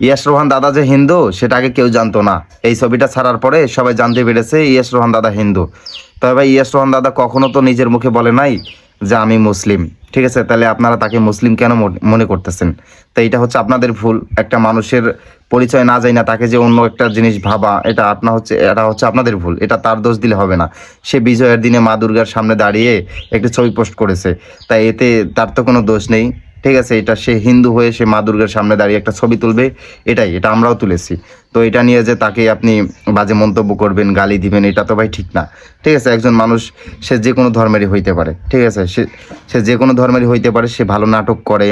ইয়াস রোহান দাদা যে হিন্দু, সেটা আগে কেউ জানতো না। এই ছবিটা ছাড়ার পরে সবাই জানতে পেরেছে ইয়াস রোহান দাদা হিন্দু। তবে ইয়াস রোহান দাদা কখনো তো নিজের মুখে বলে নাই যে আমি মুসলিম। ঠিক আছে? তাহলে আপনারা তাকে মুসলিম কেন মনে- মনে করতেছেন? তো এটা হচ্ছে আপনাদের ভুল। একটা মানুষের পরিচয় না যায় না তাকে যে অন্য একটা জিনিস ভাবা, এটা আপনার হচ্ছে এটা হচ্ছে আপনাদের ভুল। এটা তার দোষ দিলে হবে না। সে বিজয়ের দিনে মা দুর্গার সামনে দাঁড়িয়ে একটি ছবি পোস্ট করেছে। তাই এতে তার তো কোনো দোষ নেই। ঠিক আছে, এটা সে হিন্দু হয়ে সে মা দুর্গার সামনে দাঁড়িয়ে একটা ছবি তুলবে, এটাই, এটা আমরাও তুলেছি। তো এটা নিয়ে যে তাকে আপনি বাজে মন্তব্য করবেন, গালি দিবেন, এটা তো ভাই ঠিক না। ঠিক আছে, একজন মানুষ, সে যে কোনো ধর্মেরই হইতে পারে। ঠিক আছে, সে সে যে কোনো ধর্মেরই হইতে পারে, সে ভালো নাটক করে,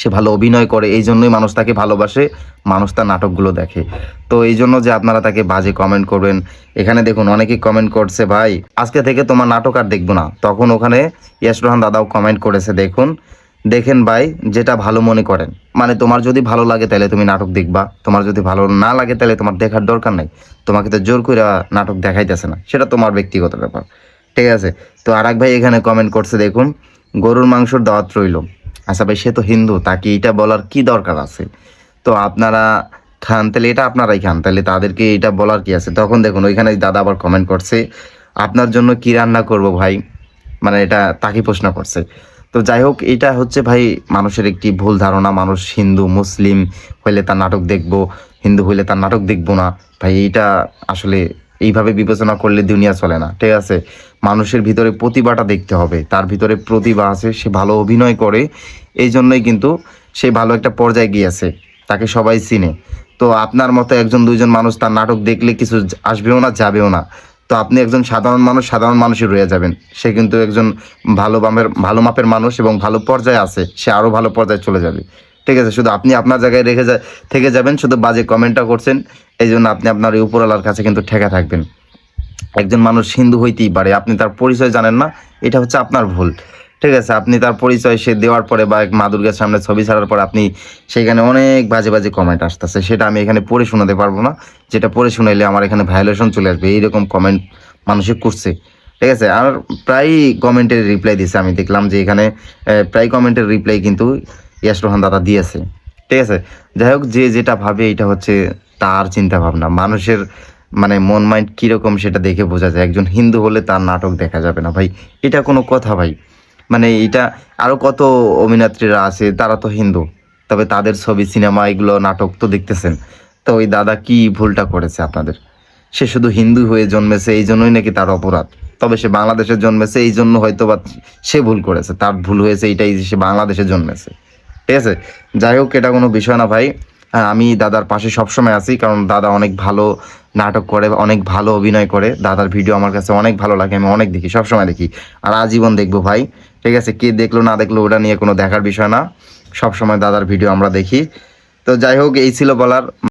সে ভালো অভিনয় করে, এই জন্যই মানুষ তাকে ভালোবাসে, মানুষ তার নাটকগুলো দেখে। তো এই জন্য যে আপনারা তাকে বাজে কমেন্ট করবেন, এখানে দেখুন অনেকেই কমেন্ট করছে, ভাই, আজকে থেকে তোমার নাটক আর দেখব না। তখন ওখানে ইয়াস রোহান দাদাও কমেন্ট করেছে, দেখুন দেখেন ভাই, যেটা ভালো মনে করেন। মানে তোমার যদি ভালো লাগে তাহলে তুমি নাটক দেখবা। তোমার যদি ভালো না লাগে তাহলে তোমার দেখার দরকার নাই। তোমাকে তো জোর করে নাটক দেখাইতেছে না। সেটা তোমার ব্যক্তিগত ব্যাপার। ঠিক আছে? তো আর এক ভাই এখানে কমেন্ট করছে, দেখুন, গরুর মাংসর দাওয়াত রইল। আচ্ছা ভাই, সে তো হিন্দু, তাকে এটা বলার কি দরকার আছে? তো আপনারা খান, তাহলে এটা আপনারাই খান। তাহলে তাদেরকে এটা বলার কি আছে? তখন দেখুন, ওইখানে দাদা আবার কমেন্ট করছে, আপনার জন্য কি রান্না করব ভাই? মানে এটা তাকে প্রশ্ন করছে। তো যাই হোক, এটা হচ্ছে ভাই মানুষের একটি ভুল ধারণা। মানুষ হিন্দু, মুসলিম হইলে তার নাটক দেখব, হিন্দু হইলে তার নাটক দেখব না। ভাই এটা আসলে এইভাবে বিবেচনা করলে দুনিয়া চলে না, ঠিক আছে? মানুষের ভিতরে প্রতিভাটা দেখতে হবে। তার ভিতরে প্রতিভা আছে, সে ভালো অভিনয় করে। এই জন্যই কিন্তু সে ভালো একটা পর্যায়ে গিয়েছে তাকে সবাই চিনে। তো আপনার মতো একজন, দুইজন মানুষ তার নাটক দেখলে কিছু আসবেও না, যাবেও না। তো আপনি একজন সাধারণ মানুষ, সাধারণ মানুষই রয়ে যাবেন। সে কিন্তু একজন ভালো মাপের ভালো মাপের মানুষ এবং ভালো পর্যায়ে আছে। সে আরও ভালো পর্যায়ে চলে যাবে। ঠিক আছে, শুধু আপনি আপনার জায়গায় রেখে যা থেকে যাবেন, শুধু বাজে কমেন্টটা করছেন। এই জন্য আপনি আপনার এই উপরওয়ালার কাছে কিন্তু ঠেকা থাকবেন। একজন মানুষ হিন্দু হইতেই পারে, আপনি তার পরিচয় জানেন না, এটা হচ্ছে আপনার ভুল। ঠিক আছে, আপনি তার পরিচয় সে দেওয়ার পরে বা মা সামনে ছবি ছাড়ার পরে আপনি সেখানে অনেক বাজে বাজে কমেন্ট আসতেছে। সেটা আমি এখানে পড়ে শোনাতে পারব না। যেটা পড়ে শুনাইলে আমার এখানে ভায়োলেশন চলে আসবে। এইরকম কমেন্ট মানুষে করছে। ঠিক আছে, আর প্রায় কমেন্টের রিপ্লাই দিছে। আমি দেখলাম যে এখানে প্রায় কমেন্টের রিপ্লাই কিন্তু ইয়াস রোহান দাদা দিয়েছে। ঠিক আছে, যাই হোক, যে যেটা ভাবে এটা হচ্ছে তার চিন্তা ভাবনা মানুষের মানে মন মাইন্ড কীরকম সেটা দেখে বোঝা যায়। একজন হিন্দু হলে তার নাটক দেখা যাবে না। ভাই, এটা কোনো কথা ভাই। মানে এটা আরও কত অভিনেত্রীরা আছে, তারা তো হিন্দু। তবে তাদের ছবি, সিনেমা, এগুলো নাটক তো দেখতেছেন। তো ওই দাদা কি ভুলটা করেছে আপনাদের? সে শুধু হিন্দু হয়ে জন্মেছে, এই জন্যই নাকি তার অপরাধ? তবে সে বাংলাদেশে জন্মেছে, এই জন্য হয়তো বা সে ভুল করেছে। তার ভুল হয়েছে এইটাই যে সে বাংলাদেশে জন্মেছে। ঠিক আছে? যাই হোক, এটা কোনো বিষয় না ভাই। হ্যাঁ আমি দাদার পাশে সবসময় আছি, কারণ দাদা অনেক ভালো নাটক করে, অনেক ভালো অভিনয় করে। দাদার ভিডিও আমার কাছে অনেক ভালো লাগে, আমি অনেক দেখি, সবসময় দেখি। আর আজীবন দেখব ভাই। ঠিক আছে, কে দেখল না দেখল, ওটা নিয়ে কোনো দেখার বিষয় না। সব সময় দাদার ভিডিও আমরা দেখি। তো যাই হোক, এই ছিল বলার।